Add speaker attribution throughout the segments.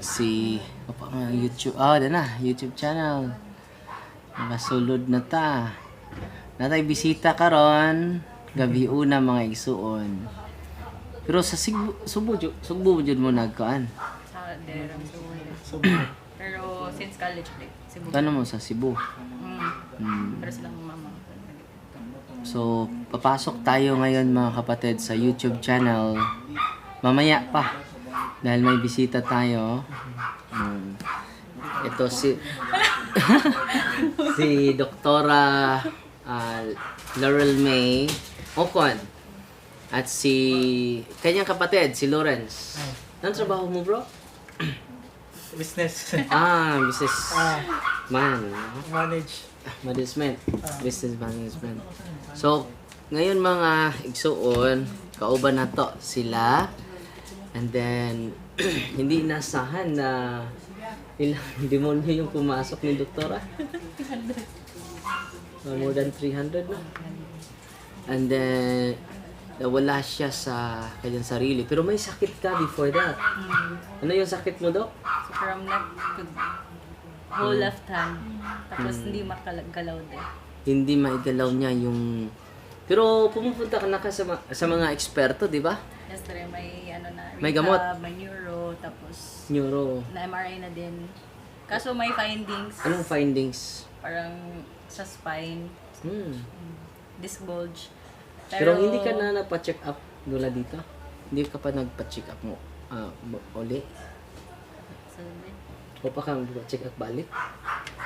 Speaker 1: si apa nga YouTube. Ah, oh, na YouTube channel. Nakasulod na ta. Natay bisita karon gabi una mga igsuon. Pero sa Cebu, Subo, Subo jud mo nagkaan.
Speaker 2: Sa Derang Subo. Pero since college, like, Cebu.
Speaker 1: Kano mo sa Cebu?
Speaker 2: Mm.
Speaker 1: Hmm.
Speaker 2: Pero silang mama.
Speaker 1: So, papasok tayo ngayon mga kapatid sa YouTube channel. Mamaya pa. Dahil may bisita tayo. Hmm. Ito si... si Doktora ah, Laurel May Ocon. At si kanyang kapatid, si Lawrence. Anong trabaho mo bro?
Speaker 3: Business.
Speaker 1: Ah, business
Speaker 3: ah,
Speaker 1: man.
Speaker 3: manage.
Speaker 1: management. Business management. So, ngayon mga igsuon, kauban na to sila. And then, hindi inasahan na ilang demonyo yung pumasok ni Doktora. Uh, more than 300 na. And then, nawala siya sa kanyang sarili. Pero may sakit ka before that. Ano yung sakit mo, Dok?
Speaker 2: So from neck to whole left hand. Tapos hindi makagalaw din.
Speaker 1: hindi maigalaw niya yung pero pumupunta ka na ka sa, ma- sa mga eksperto, di ba?
Speaker 2: Yes, may ano na.
Speaker 1: May
Speaker 2: rehab,
Speaker 1: gamot.
Speaker 2: May neuro. Tapos
Speaker 1: Neuro.
Speaker 2: na MRI na din. Kaso may findings.
Speaker 1: Anong findings?
Speaker 2: Parang sa spine.
Speaker 1: Hmm.
Speaker 2: Disc bulge.
Speaker 1: Pero, hindi ka na nagpa-check up mula dito? Hindi ka pa nagpa-check up mo ah, mo- uli?
Speaker 2: Sabi.
Speaker 1: O pa ka nagpa-check up balik?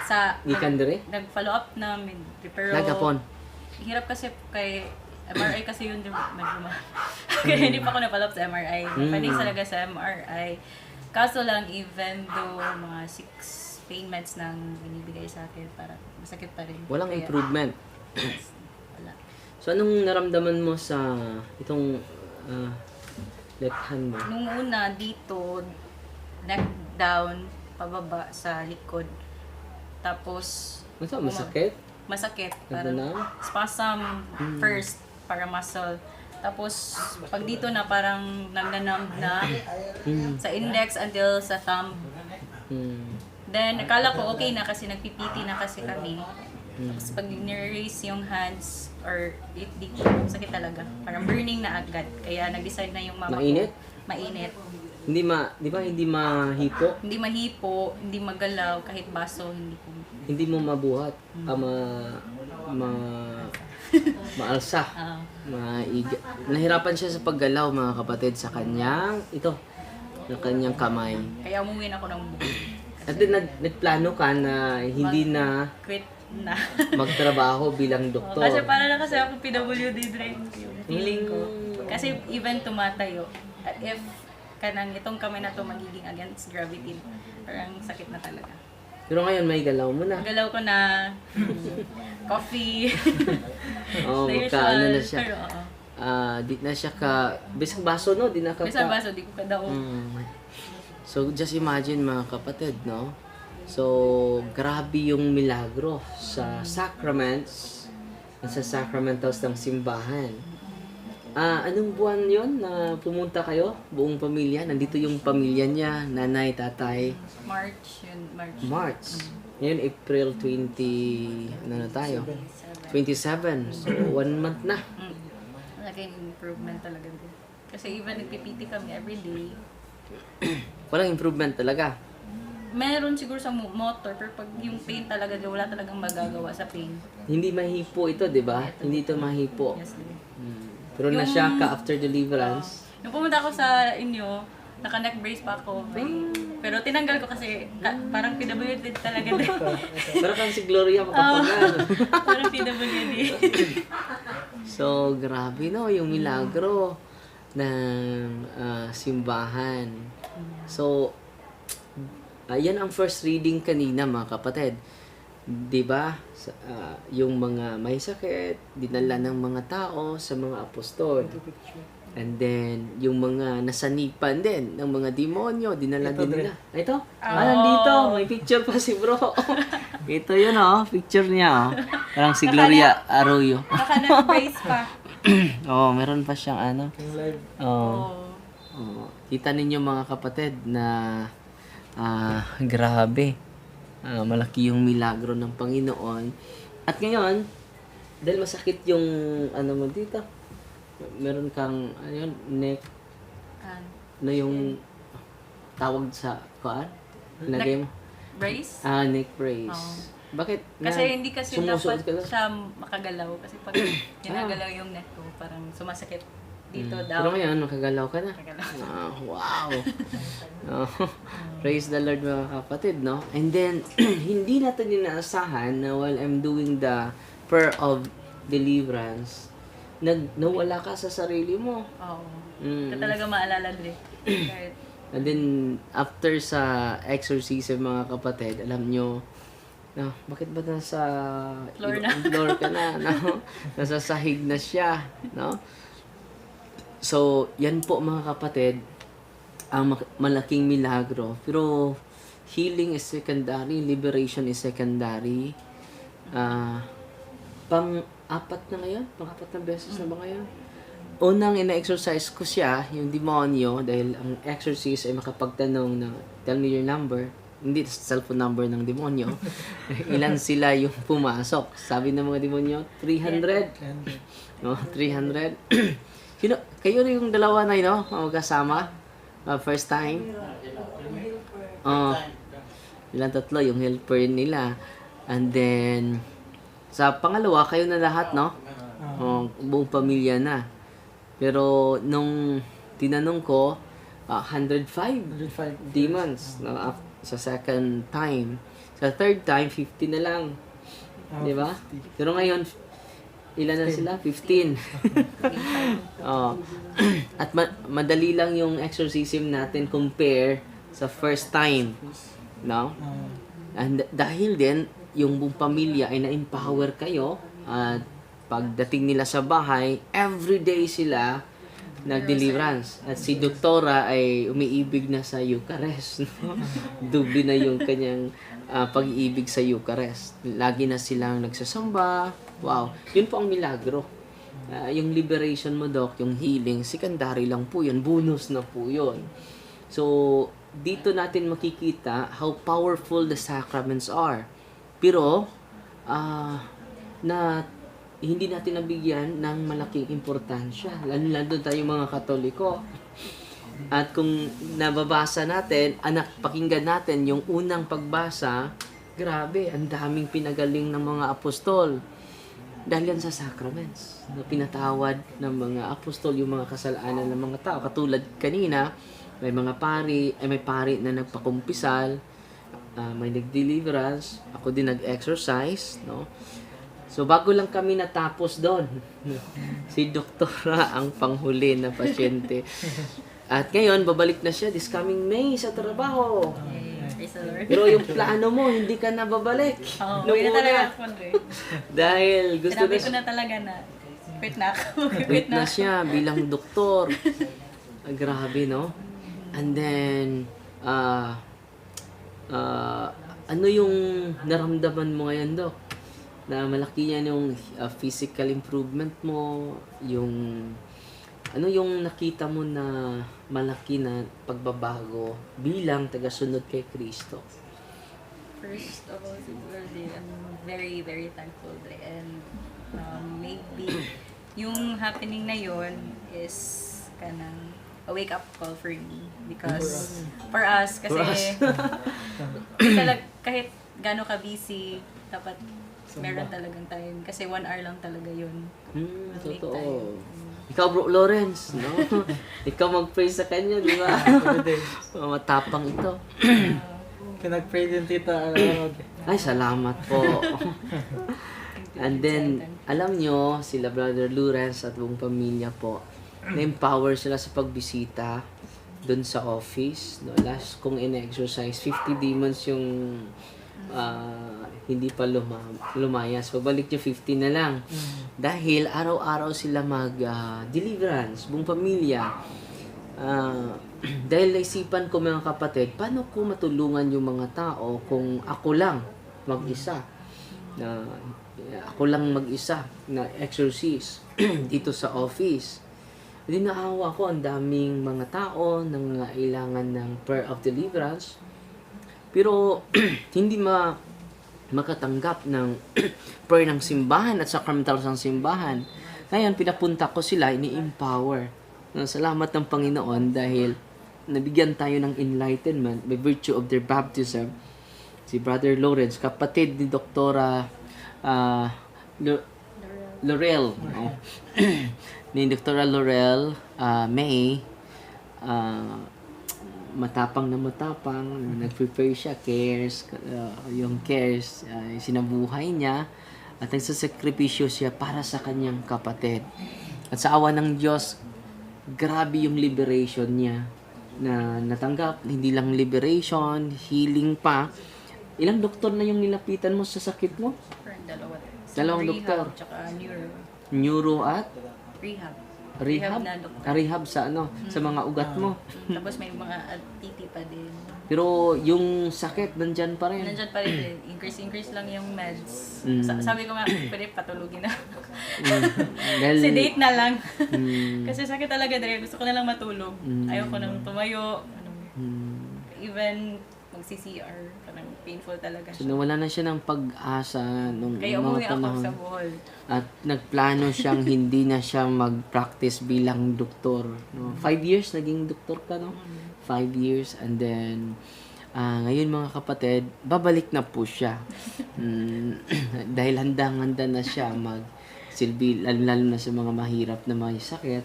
Speaker 2: Sa
Speaker 1: Gikan dire?
Speaker 2: nag-follow up namin. Pero
Speaker 1: Nagapon?
Speaker 2: hirap kasi kay MRI kasi yun yung medyo ma- Kaya hindi pa ako napalap sa MRI.
Speaker 1: Mm.
Speaker 2: Pwedeng talaga sa MRI. Kaso lang, even though mga six pain meds nang binibigay sa akin, para masakit pa rin.
Speaker 1: Walang
Speaker 2: Kaya,
Speaker 1: improvement.
Speaker 2: Wala.
Speaker 1: So, anong naramdaman mo sa itong ah, left hand mo?
Speaker 2: Nung una, dito, neck down, pababa sa likod. Tapos,
Speaker 1: Ano sa masakit?
Speaker 2: masakit. Parang
Speaker 1: Nagdunam?
Speaker 2: spasm first para muscle. Tapos, pag dito na parang nagnanumb na
Speaker 1: Hmm.
Speaker 2: sa index until sa thumb.
Speaker 1: Hmm.
Speaker 2: Then, akala ko okay na kasi nagpipiti na kasi kami. Tapos pag niraise yung hands or it dito, sakit talaga. Parang burning na agad. Kaya nag-decide na yung mama
Speaker 1: Mainit?
Speaker 2: ko. Mainit?
Speaker 1: Hindi ma, di ba hindi mahipo?
Speaker 2: Hindi mahipo, hindi magalaw, kahit baso, hindi ko.
Speaker 1: Hindi mo mabuhat. Ah, ma, ma, maalsa.
Speaker 2: Ah,
Speaker 1: Maiga. Nahirapan siya sa paggalaw mga kapatid sa kanyang, ito, sa kanyang kamay.
Speaker 2: kaya umuwi ako ng buko.
Speaker 1: At then nag, nagplano ka na hindi na
Speaker 2: Quit na.
Speaker 1: magtrabaho bilang doktor.
Speaker 2: kasi para na kasi ako PWD drain yung feeling ko.
Speaker 1: Mm.
Speaker 2: Kasi even tumatayo, at if kanang itong kamay na to magiging against gravity, parang sakit na talaga.
Speaker 1: Pero ngayon may galaw mo na.
Speaker 2: Galaw ko na coffee.
Speaker 1: Oo,
Speaker 2: the
Speaker 1: ano na
Speaker 2: usual.
Speaker 1: siya.
Speaker 2: Pero oo.
Speaker 1: Ah, di na siya ka, bisag baso no, di na ka pa-
Speaker 2: baso, di ko kadao.
Speaker 1: Mm. So, just imagine mga kapatid, no? So, grabe yung milagro sa sacraments sa sacramentals ng simbahan. Ah, anong buwan yon na pumunta kayo? Buong pamilya? Nandito yung pamilya niya, nanay, tatay.
Speaker 2: March, yun, March.
Speaker 1: March. Ngayon, April 20, ano na tayo? 27. So, one month na.
Speaker 2: Mm. Malaking improvement talaga din. Kasi even nagpipiti kami everyday,
Speaker 1: Walang improvement talaga.
Speaker 2: meron siguro sa mo- motor, pero pag yung pain talaga, wala talagang magagawa sa pain.
Speaker 1: Hindi mahipo ito, di ba? Hindi ito mahipo.
Speaker 2: Yes, din.
Speaker 1: Hmm. Pero nasya ka after deliverance.
Speaker 2: Nung pumunta ako sa inyo, naka-neck brace pa ako. Pero tinanggal ko kasi ka- parang PWD talaga din.
Speaker 1: Pero kang si Gloria makapagal.
Speaker 2: parang PWD.
Speaker 1: so, grabe no, yung milagro ng ah, simbahan. So, ayan ang first reading kanina mga kapatid. 'Di ba? Sa- ah, yung mga may sakit, dinala ng mga tao sa mga apostol. And then, yung mga nasanipan din ng mga demonyo, dinala din nila. Ay, Ito? Ah, nandito. May picture pa si bro. Ito yun, oh. Picture niya, oh. Parang si Gloria Arroyo.
Speaker 2: Naka-neck brace pa.
Speaker 1: oh, meron pa siyang ano. Oh.
Speaker 2: Oh.
Speaker 1: oh. Kita ninyo mga kapatid na grabe. Ah, malaki yung milagro ng Panginoon. At ngayon, dahil masakit yung ano mo dito, meron kang ano yun, neck
Speaker 2: Ah,
Speaker 1: na yung tawag sa kuan? Lagay mo.
Speaker 2: brace?
Speaker 1: Ah, neck brace.
Speaker 2: Oo.
Speaker 1: Bakit?
Speaker 2: Kasi
Speaker 1: na-
Speaker 2: hindi kasi dapat
Speaker 1: ka lang?
Speaker 2: siya makagalaw. Kasi pag ginagalaw yung neck ko, parang sumasakit dito
Speaker 1: Mm.
Speaker 2: daw.
Speaker 1: Pero ngayon, nakagalaw ka na.
Speaker 2: Makagalaw.
Speaker 1: Ah, wow. No? Praise the Lord mga kapatid, no? And then, hindi natin inaasahan na while I'm doing the prayer of deliverance, nag nawala ka sa sarili mo.
Speaker 2: Oo.
Speaker 1: Mm.
Speaker 2: Ito talaga maalala din. Kahit
Speaker 1: And then, after sa exorcism mga kapatid, alam nyo, no, bakit ba nasa
Speaker 2: Floor na.
Speaker 1: floor ka na, no? Nasa sahig na siya, no? So, yan po mga kapatid, ang malaking milagro. Pero, healing is secondary, liberation is secondary. Ah, pang-apat na ngayon? Pang-apat na beses na ba ngayon? Unang ina-exercise ko siya, yung demonyo, dahil ang exorcist ay makapagtanong na, tell me your number. Hindi cellphone number ng demonyo. Ilan sila yung pumasok. Sabi ng mga demonyo, 300. No, 300. Sino, kayo yung dalawa na yun, no? Magkasama? Uh, first time? Oh, ilang tatlo, yung helper nila. And then, sa pangalawa, kayo na lahat, no? Oh, buong pamilya na. Pero, nung tinanong ko, ah, 105
Speaker 3: 105
Speaker 1: demons no, sa second time. Sa third time, 50 na lang.
Speaker 3: Ah,
Speaker 1: Di ba?
Speaker 3: 50.
Speaker 1: Pero ngayon, ilan na sila? 15. oh. At ma- madali lang yung exorcism natin compare sa first time. No?
Speaker 3: Ah,
Speaker 1: And dahil din, yung buong pamilya ay na-empower kayo at pagdating nila sa bahay, everyday sila nag-deliverance. At si Doktora ay umiibig na sa Eucharist. No? Doble na yung kanyang ah, pag-ibig sa Eucharist. Lagi na silang nagsasamba. Wow. Yun po ang milagro. Ah, yung liberation mo, Doc, yung healing, secondary lang po yun. Bonus na po yun. So, dito natin makikita how powerful the sacraments are. Pero, ah, na hindi natin nabigyan ng malaking importansya. Lalo-lalo tayo mga Katoliko. At kung nababasa natin, anak, pakinggan natin yung unang pagbasa, grabe, ang daming pinagaling ng mga apostol. Dahil yan sa sacraments. Na pinatawad ng mga apostol yung mga kasalanan ng mga tao. Katulad kanina, may mga pari, ay may pari na nagpakumpisal, ah, may nag-deliverance, ako din nag-exercise, no? So, bago lang kami natapos doon, si doktora ang panghuli na pasyente. At ngayon, babalik na siya this coming May sa trabaho.
Speaker 2: eh, the Lord.
Speaker 1: Pero yung plano mo, hindi ka na babalik.
Speaker 2: Oo, uwi na talaga ako eh.
Speaker 1: Dahil gusto
Speaker 2: Sinabi
Speaker 1: na
Speaker 2: ko na talaga na quit na ako.
Speaker 1: quit na siya bilang doktor. Ah, grabe, no? And then, ah, ah, ano yung naramdaman mo ngayon, Dok? Na malaki yan yung ah, physical improvement mo, yung ano yung nakita mo na malaki na pagbabago bilang tagasunod kay Kristo?
Speaker 2: First of all, siguro din, I'm very, very thankful. And um, maybe yung happening na yon is kanang a wake-up call for me. Because for us, kasi
Speaker 1: For us.
Speaker 2: talag, kahit gano'n ka busy, dapat meron talagang time. Kasi one hour lang talaga yun.
Speaker 1: Hmm, totoo.
Speaker 2: time.
Speaker 1: Ikaw, bro Lawrence, no? Ikaw mag-pray sa kanya, di ba? Oh, Matapang ito.
Speaker 3: Kaya nag-pray din tita.
Speaker 1: Ay, salamat po. And then, alam nyo, sila Brother Lawrence at buong pamilya po, na-empower sila sa pagbisita doon sa office. No? Last kong in-exercise, 50 demons yung ah, hindi pa luma- lumayas. Pagbalik nyo, 50 na lang. Dahil araw-araw sila mag-deliverance, buong pamilya. Ah, dahil naisipan ko mga kapatid, paano ko matulungan yung mga tao kung ako lang mag-isa? Na, ako lang mag-isa na exorcist dito sa office. Hindi naawa ko ang daming mga tao na nangailangan ng prayer of deliverance. Pero hindi ma makatanggap ng prayer ng simbahan at sacramentals ng simbahan. Ngayon, pinapunta ko sila, ini-empower. Salamat ng Panginoon dahil nabigyan tayo ng enlightenment by virtue of their baptism. Si Brother Lawrence, kapatid ni Doktora ah, Lo- Laurel. no? ni Doktora Laurel ah, May, ah, matapang na matapang, nag-prepare siya, cares, uh, yung cares, uh, sinabuhay niya, at nagsasakripisyo siya para sa kanyang kapatid. At sa awa ng Diyos, grabe yung liberation niya na natanggap, hindi lang liberation, healing pa. Ilang doktor na yung nilapitan mo sa sakit mo?
Speaker 2: Dalawa.
Speaker 1: Dalawang
Speaker 2: Rehab,
Speaker 1: doktor.
Speaker 2: Tsaka neuro.
Speaker 1: Neuro at
Speaker 2: Rehab.
Speaker 1: Rehab?
Speaker 2: na doktor.
Speaker 1: Rehab sa ano? Sa mga ugat mo.
Speaker 2: Tapos may mga titi pa din.
Speaker 1: Pero yung sakit, nandyan pa rin.
Speaker 2: Nandyan pa rin din. Increase-increase lang yung meds.
Speaker 1: Mm.
Speaker 2: Sa- sabi ko nga, pwede patulugin na.
Speaker 1: Mm. Dahil,
Speaker 2: Sedate na lang.
Speaker 1: Mm.
Speaker 2: Kasi sakit talaga, Dre. Gusto ko na lang matulog.
Speaker 1: Mm.
Speaker 2: Ayaw ko nang tumayo. Ano,
Speaker 1: Mm.
Speaker 2: even mag-CCR. Painful talaga
Speaker 1: So,
Speaker 2: siya.
Speaker 1: nawala na siya ng pag-asa nung
Speaker 2: Kaya umuwi
Speaker 1: mga
Speaker 2: ako
Speaker 1: panahon.
Speaker 2: sa Bohol.
Speaker 1: At nagplano siyang hindi na siya mag-practice bilang doktor. No? Five years, naging doktor ka, no? Five years. And then, ah ngayon mga kapatid, babalik na po siya. Mm, dahil handang-handa na siya mag silbi, lalo, lalo na sa mga mahirap na may sakit.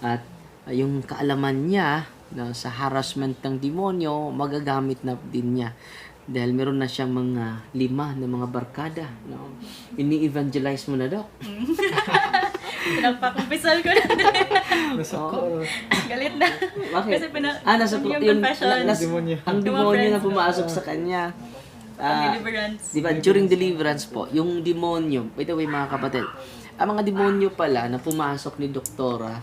Speaker 1: At ah, yung kaalaman niya na sa harassment ng demonyo, magagamit na din niya. Dahil meron na siyang mga lima na mga barkada. No? Ini-evangelize mo na, Dok.
Speaker 2: Pinagpakumpisal ko na, Dre.
Speaker 3: Nasa ko.
Speaker 2: Galit na.
Speaker 1: Bakit?
Speaker 2: Kasi pina-
Speaker 1: ah, nasa
Speaker 2: yung
Speaker 1: yung,
Speaker 2: confession.
Speaker 1: na- nas-
Speaker 3: Demonyo.
Speaker 1: ang demonyo na pumasok sa kanya. Ah,
Speaker 2: deliverance.
Speaker 1: Di ba, during deliverance po, yung demonyo, by the way mga kapatid, ang mga demonyo pala na pumasok ni Doktora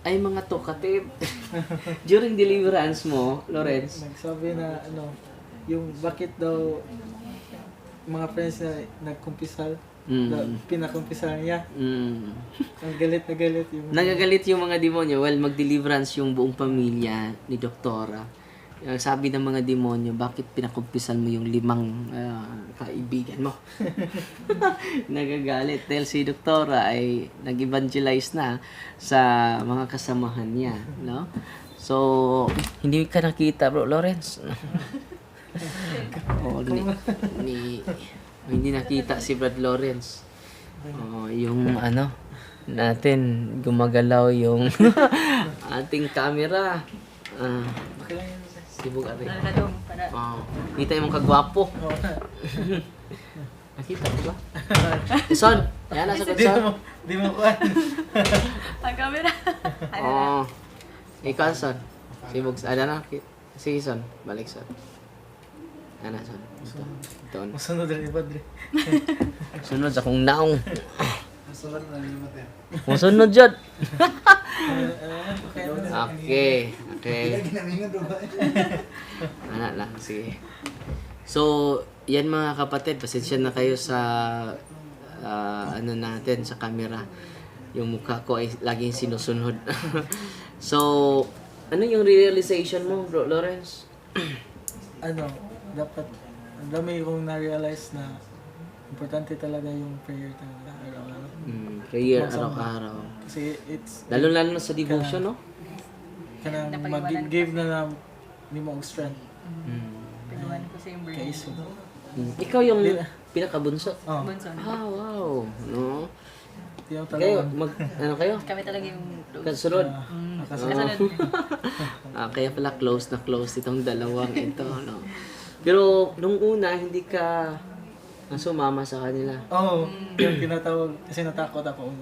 Speaker 1: ay mga talkative. during deliverance mo, Lawrence,
Speaker 3: Nagsabi na ano, yung bakit daw mga friends na nagkumpisal,
Speaker 1: Mm.
Speaker 3: na pinakumpisal niya.
Speaker 1: mm,
Speaker 3: Ang galit na galit yung
Speaker 1: nagagalit yung mga demonyo. Well, mag-deliverance yung buong pamilya ni Doktora. Uh, sabi ng mga demonyo, bakit pinakumpisan mo yung limang ah, kaibigan mo? Nagagalit. Dahil si Doktora ay nag-evangelize na sa mga kasamahan niya. No? So, hindi ka nakita, bro, Lawrence. oh, ni, ni, hindi nakita si Brad Lawrence. Oh, yung ano, natin gumagalaw yung ating camera. Ah,
Speaker 3: Okay lang yun.
Speaker 1: sibog
Speaker 2: para
Speaker 1: Oh, kita yung kagwapo. Nakita mo ba? Son, yan nasa
Speaker 3: Di
Speaker 1: son.
Speaker 3: mo, di mo kuhan.
Speaker 2: ang camera. Na?
Speaker 1: Oh. Ikaw, son. Sibog. Ano na? Ki- Sige, son. Balik, son. Ano, son. Ito. Ito.
Speaker 3: Masunod rin iba, Dre.
Speaker 1: Sunod sa kong naong.
Speaker 3: Masunod na rin iba,
Speaker 1: Musunod dyan.
Speaker 3: Okay.
Speaker 1: Okay. Okay. Ano lang. Sige. So, yan mga kapatid. Pasensya na kayo sa ah, ano natin, sa camera. Yung mukha ko ay laging sinusunod. so, ano yung realization mo, bro Lawrence?
Speaker 3: ano, dapat, ang dami kong na-realize na importante talaga yung prayer talaga araw-araw.
Speaker 1: Mm, prayer araw-araw.
Speaker 3: Kasi it's,
Speaker 1: Lalo-lalo na sa devotion, no?
Speaker 3: kanang mag-give na na ni mo strength
Speaker 1: Mm.
Speaker 2: Pinuhan ko sa yung
Speaker 3: kay
Speaker 2: burning.
Speaker 3: iso.
Speaker 1: Mm. Ikaw yung pinakabunso.
Speaker 3: Oh,
Speaker 2: Bunso.
Speaker 1: Ah, wow. No?
Speaker 3: tiyaw
Speaker 1: Kayo,
Speaker 3: talaga.
Speaker 1: mag, ano kayo?
Speaker 2: Kami talaga yung close.
Speaker 1: Kasunod.
Speaker 2: Mm,
Speaker 3: Nakasunod.
Speaker 2: kasunod.
Speaker 1: Ah, kaya pala close na close itong dalawang ito, no? Pero nung una, hindi ka sumama sa kanila.
Speaker 3: Oo, oh, yung tinatawag, kasi natakot ako.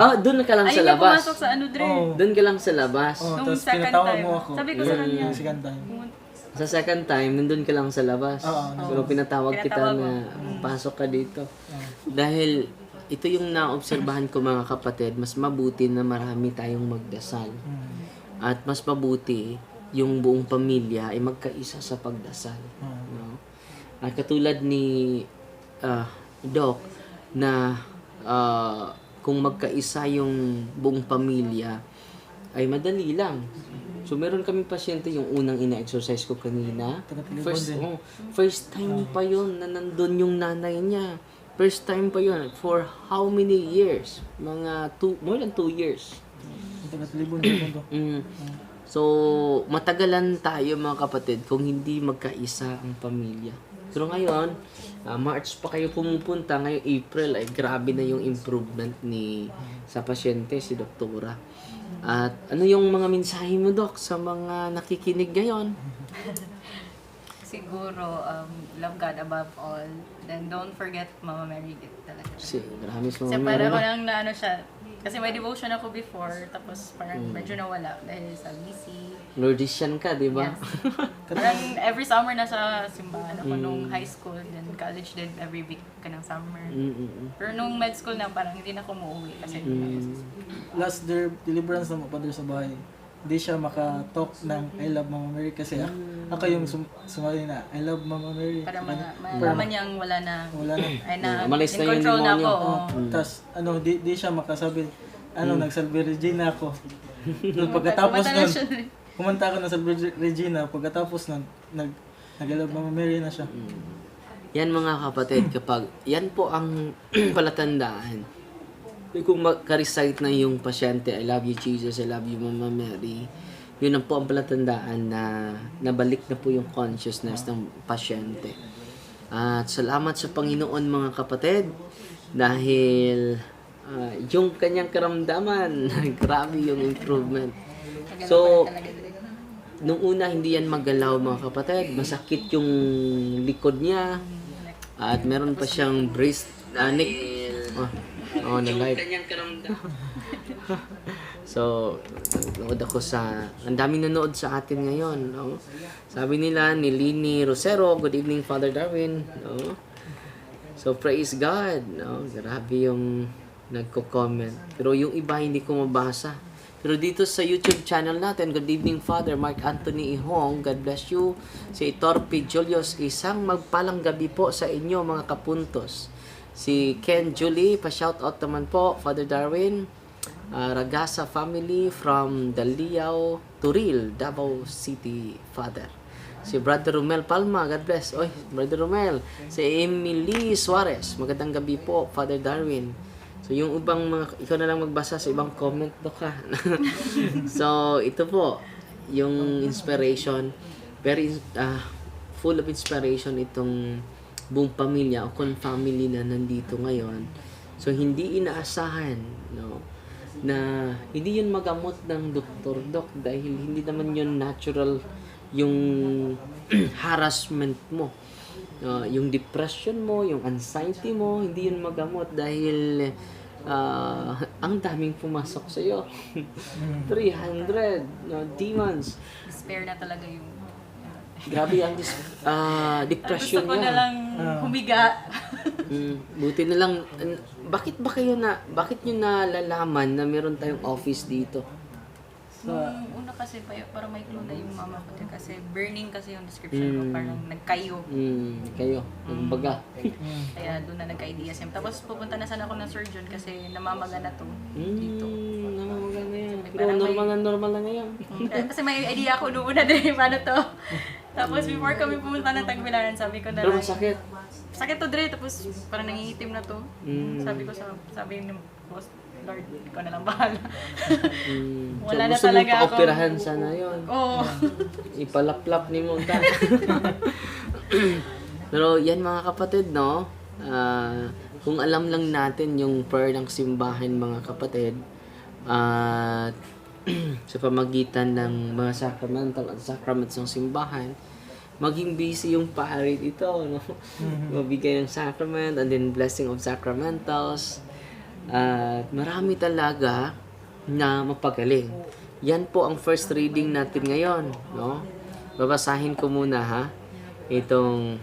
Speaker 1: Ah, doon ka lang sa
Speaker 2: Ayun yung
Speaker 1: labas.
Speaker 2: pumasok sa ano, Dre.
Speaker 3: Oo.
Speaker 1: Doon ka lang sa labas.
Speaker 3: Oh,
Speaker 2: Nung
Speaker 3: tapos
Speaker 2: second
Speaker 3: pinatawag
Speaker 2: time.
Speaker 3: mo ako.
Speaker 2: Sabi ko sa kanya.
Speaker 3: Yung second time.
Speaker 1: Sa second time, nandun ka lang sa labas.
Speaker 3: Oo,
Speaker 1: Pero pinatawag kita
Speaker 2: Pinatawag
Speaker 1: na pasok ka dito. Dahil ito yung naobserbahan ko mga kapatid, mas mabuti na marami tayong magdasal.
Speaker 3: Hmm.
Speaker 1: At mas mabuti yung buong pamilya ay magkaisa sa pagdasal.
Speaker 3: Hmm.
Speaker 1: No? At katulad ni ah, Doc na ah, kung magkaisa yung buong pamilya ay madali lang. So, meron kaming pasyente yung unang ina-exercise ko kanina. First, oh, first time pa yun na nandun yung nanay niya. First time pa yun. For how many years? Mga two, more than two years. Mm. So, matagalan tayo mga kapatid kung hindi magkaisa ang pamilya. Pero ngayon, ah, March pa kayo pumupunta, ngayon April, ay grabe na yung improvement ni sa pasyente, si Doktora. At ano yung mga mensahe mo, Dok, sa mga nakikinig ngayon?
Speaker 2: Siguro, um, love God above all. Then don't forget Mama Mary talaga.
Speaker 1: Kasi marami sa
Speaker 2: Kasi
Speaker 1: mga
Speaker 2: para ko lang na ano siya, kasi may devotion ako before, tapos parang
Speaker 1: Mm.
Speaker 2: medyo nawala dahil sa busy.
Speaker 1: Lordician ka, di ba?
Speaker 2: Yes. parang every summer nasa simbahan ako
Speaker 1: Mm.
Speaker 2: nung high school, then college din every week ka ng summer.
Speaker 1: Mm, mm, mm.
Speaker 2: Pero nung med school na parang hindi na ako umuwi kasi
Speaker 1: Mm.
Speaker 3: Last their deliverance ng father sa bahay, hindi siya maka-talk ng I love Mama Mary kasi ako, ako yung sum sumali na I love Mama Mary.
Speaker 2: para ma-
Speaker 3: Para-
Speaker 2: malaman niyang wala na,
Speaker 3: Wala na.
Speaker 2: ay na,
Speaker 1: Umalis na
Speaker 2: in
Speaker 1: yung
Speaker 2: control na
Speaker 1: demonyo.
Speaker 2: ako.
Speaker 3: Oh,
Speaker 2: oo.
Speaker 3: Tapos, ano, di, di siya makasabi, ano,
Speaker 1: Mm.
Speaker 3: nagsalve Regina ako. Nung pagkatapos
Speaker 2: Kumanta na
Speaker 3: nun,
Speaker 2: siya.
Speaker 3: kumanta ako ng salve Regina, pagkatapos nun, nag, nag-love Mama Mary na siya.
Speaker 1: Yan mga kapatid, kapag yan po ang palatandaan. Kung makarecite na yung pasyente, I love you Jesus, I love you Mama Mary, yun ang po ang palatandaan na nabalik na po yung consciousness ng pasyente. At salamat sa Panginoon mga kapatid dahil ah, yung kanyang karamdaman, grabe yung improvement. So. Nung una, hindi yan magalaw mga kapatid. Masakit yung likod niya. At meron pa siyang brace, uh, neck. Oh, oh na live. so, nanood ako sa, ang daming nanood sa atin ngayon. No? Sabi nila ni Lini Rosero, good evening Father Darwin. No? So, praise God. No? Grabe yung nagko-comment. Pero yung iba hindi ko mabasa. Pero dito sa YouTube channel natin, good evening Father Mark Anthony Ihong, God bless you. Si Torpe Julius, isang magpalang gabi po sa inyo mga kapuntos. Si Ken Julie, pa-shoutout naman po, Father Darwin. Ah, Ragasa family from Daliao, Turil, Davao City, Father. Si Brother Romel Palma, God bless. Oy, Brother Romel. Si Emily Suarez, magandang gabi po, Father Darwin. So, yung ibang mga, ikaw na lang magbasa sa ibang comment do ka. so, ito po, yung inspiration, very, ah, full of inspiration itong buong pamilya o con family na nandito ngayon. So, hindi inaasahan, no, na hindi yun magamot ng doktor, dok, dahil hindi naman yun natural yung harassment mo. Uh, yung depression mo, yung anxiety mo, hindi yun magamot dahil ah, ang daming pumasok sa iyo. 300 no, demons.
Speaker 2: Despair na talaga yung...
Speaker 1: Grabe ang dis- ah,
Speaker 2: Gusto
Speaker 1: depression
Speaker 2: ko na
Speaker 1: niya.
Speaker 2: lang humiga.
Speaker 1: Mm, buti na lang, an- bakit ba kayo na, bakit nyo nalalaman na meron tayong office dito?
Speaker 2: Nung una kasi, pa- parang may clue na yung mama ko din kasi burning kasi yung description ko,
Speaker 1: Mm.
Speaker 2: parang nagkayo.
Speaker 1: Mm, kayo, kumbaga.
Speaker 2: Kaya doon na nagka-IDSM. Tapos pupunta na sana ako ng surgeon kasi namamaga na to
Speaker 1: Mm,
Speaker 2: dito.
Speaker 1: namamaga na yan. Pero normal na normal lang ngayon.
Speaker 2: kasi may idea ako noong una din paano to. Tapos before kami pumunta ng Tagbilaran, sabi ko na
Speaker 1: Pero
Speaker 2: lang,
Speaker 1: masakit.
Speaker 2: sakit to Dre, tapos parang nangingitim na to.
Speaker 1: Mm.
Speaker 2: Sabi ko sa, sabi ng boss, Lord, ikaw na lang bahala.
Speaker 1: Mm.
Speaker 2: Wala
Speaker 1: so,
Speaker 2: na
Speaker 1: gusto
Speaker 2: talaga ako.
Speaker 1: paoperahan sana yon.
Speaker 2: Oo.
Speaker 1: Ipalaplap ni mo ta. Pero yan mga kapatid, no? Ah, kung alam lang natin yung prayer ng simbahan mga kapatid, at sa pamagitan ng mga sacramental at sacraments ng simbahan, maging busy yung pare dito, no? Mabigay ng sacrament and then blessing of sacramentals. At marami talaga na mapagaling. Yan po ang first reading natin ngayon, no? Babasahin ko muna ha. Itong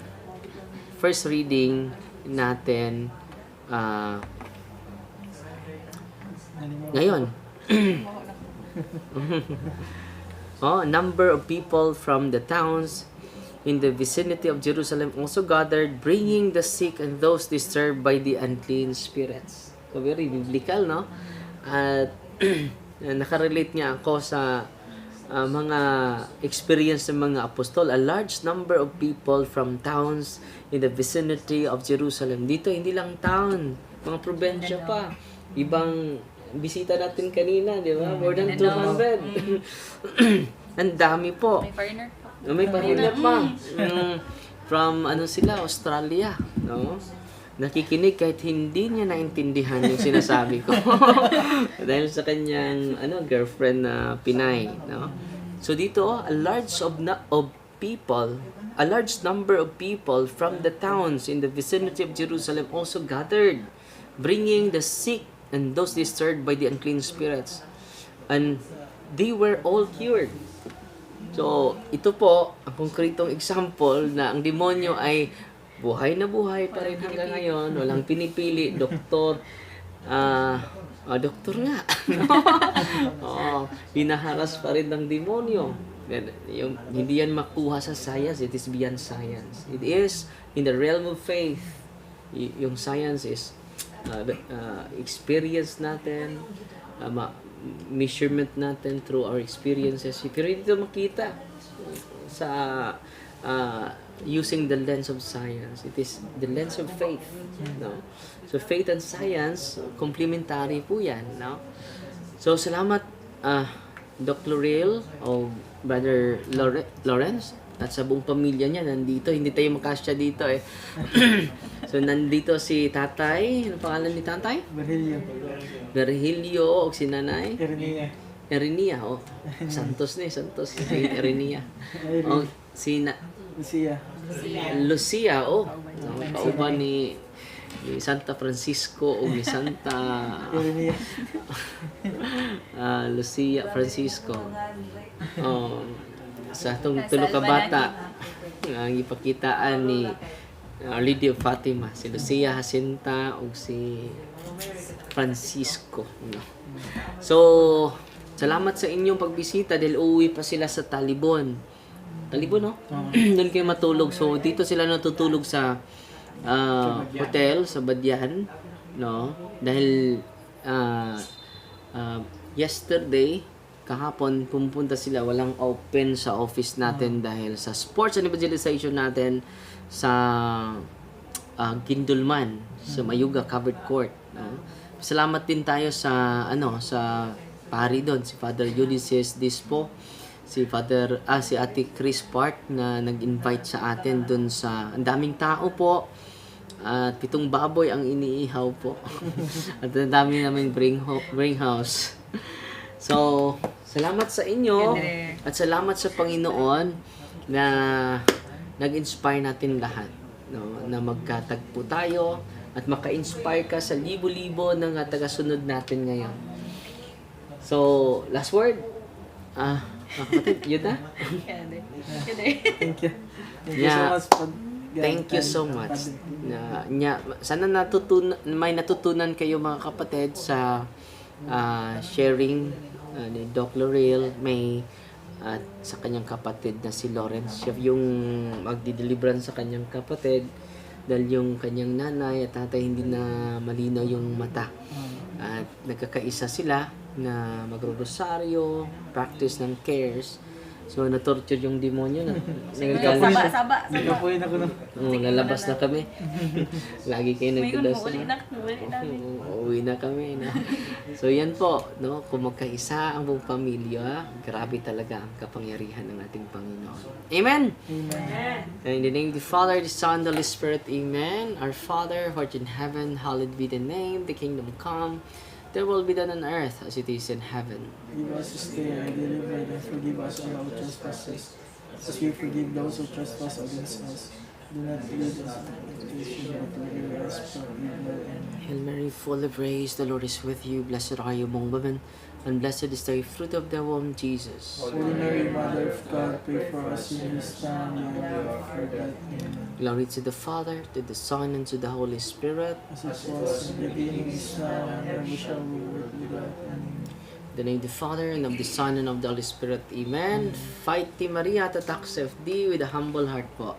Speaker 1: first reading natin ah, ngayon. oh, number of people from the towns in the vicinity of Jerusalem also gathered, bringing the sick and those disturbed by the unclean spirits. So, very biblical, no? At uh, nakarelate nga ako sa uh, mga experience ng mga apostol. A large number of people from towns in the vicinity of Jerusalem. Dito, hindi lang town, mga probensya pa. Ibang bisita natin kanina, di ba? More than 200. Ang dami po.
Speaker 2: May foreigner pa.
Speaker 1: No, may pamilya pa. Mm, from ano sila, Australia, no? Nakikinig kahit hindi niya naintindihan yung sinasabi ko. Dahil sa kanyang ano girlfriend na Pinay, no? So dito, a large of na- of people, a large number of people from the towns in the vicinity of Jerusalem also gathered, bringing the sick and those disturbed by the unclean spirits. And they were all cured. So, ito po, ang konkretong example na ang demonyo ay buhay na buhay pa rin hanggang ngayon. Walang pinipili, doktor, ah, ah, doktor nga. Oo, hinaharas pa rin ng demonyo. Yung, hindi yan makuha sa science, it is beyond science. It is in the realm of faith. Y- yung science is uh, uh, experience natin, uh, ma- measurement natin through our experiences. Pero hindi ito makita sa uh, using the lens of science. It is the lens of faith. No? So faith and science, complementary po yan. No? So salamat uh, Doc Lorel o Brother Lore- Lawrence at sa buong pamilya niya nandito. Hindi tayo makasya dito eh. so nandito si tatay. Ano pangalan ni tatay?
Speaker 3: Berhelio.
Speaker 1: Virgilio o si nanay.
Speaker 3: Ernia.
Speaker 1: Erinia, oh. Santos ni, Santos. Si Erinia. Oh, si na,
Speaker 3: Lucia.
Speaker 1: Lucia, oh. oh kauban ni, ni Santa Francisco o ni Santa
Speaker 3: Ernia.
Speaker 1: ah, Lucia Francisco. Oh, sa atong tulo ka bata ang ipakitaan ni Our Lady of Fatima, si Lucia Jacinta o si Francisco. No? So, salamat sa inyong pagbisita dahil uuwi pa sila sa Talibon. Talibon, no? Doon kayo matulog. So, dito sila natutulog sa ah, hotel sa Badyan, no? Dahil ah, ah, yesterday, kahapon, pumunta sila, walang open sa office natin dahil sa sports and evangelization natin sa ah, Gindulman, sa Mayuga Covered Court. No? Salamat din tayo sa ano sa pari doon si Father Ulysses Dispo si Father ah si Ate Chris Park na nag-invite sa atin doon sa ang daming tao po at pitong baboy ang iniihaw po at ang dami namin bring, ho- bring house so salamat sa inyo at salamat sa Panginoon na nag-inspire natin lahat no na magkatagpo tayo at maka-inspire ka sa libo-libo ng uh, tagasunod natin ngayon. So, last word. Ah, ah, kapatid, yun na.
Speaker 3: Thank you. Thank you so much.
Speaker 1: Thank you so much. Na, nya, sana natutunan, may natutunan kayo mga kapatid sa ah, sharing ah, ni Doc Lorel, may at sa kanyang kapatid na si Lawrence. Siya yung magdideliveran sa kanyang kapatid dahil yung kanyang nanay at tatay hindi na malinaw yung mata. At nagkakaisa sila na magro-rosaryo, practice ng cares. So, na-torture yung demonyo na. Nagagalit
Speaker 2: Saba,
Speaker 1: siya.
Speaker 2: saba, saba.
Speaker 3: Nagkapuin ako ng
Speaker 1: Oo, lalabas na kami. Lagi kayo
Speaker 2: May gun,
Speaker 1: nagdadas
Speaker 2: uli
Speaker 1: na.
Speaker 2: na, uli na.
Speaker 1: Oo, Uwi na kami. No? So yan po, no? kung magkaisa ang buong pamilya, grabe talaga ang kapangyarihan ng ating Panginoon. Amen!
Speaker 3: Amen.
Speaker 1: And in the name of the Father, the Son, the Holy Spirit, Amen. Our Father, who art in heaven, hallowed be the name, the kingdom come, Thy will be done on earth as it is in heaven.
Speaker 3: Give us this day our daily bread and forgive us all our trespasses, as we forgive those who trespass against us. Do not lead us into temptation, but deliver us from evil.
Speaker 1: Hail Mary, full of grace, the Lord is with you. Blessed are you among women, and blessed is the fruit of thy womb, Jesus.
Speaker 3: Holy Mary, Mother of God, pray for us sinners now and in the hour of our death. Amen.
Speaker 1: Glory to the Father, to the Son, and to the Holy Spirit.
Speaker 3: As it was in the beginning, is now, and ever shall be, world without end.
Speaker 1: In the name of the Father, and of the Son, and of the Holy Spirit. Amen. Fight, Maria, tatak sa FD with a humble heart po.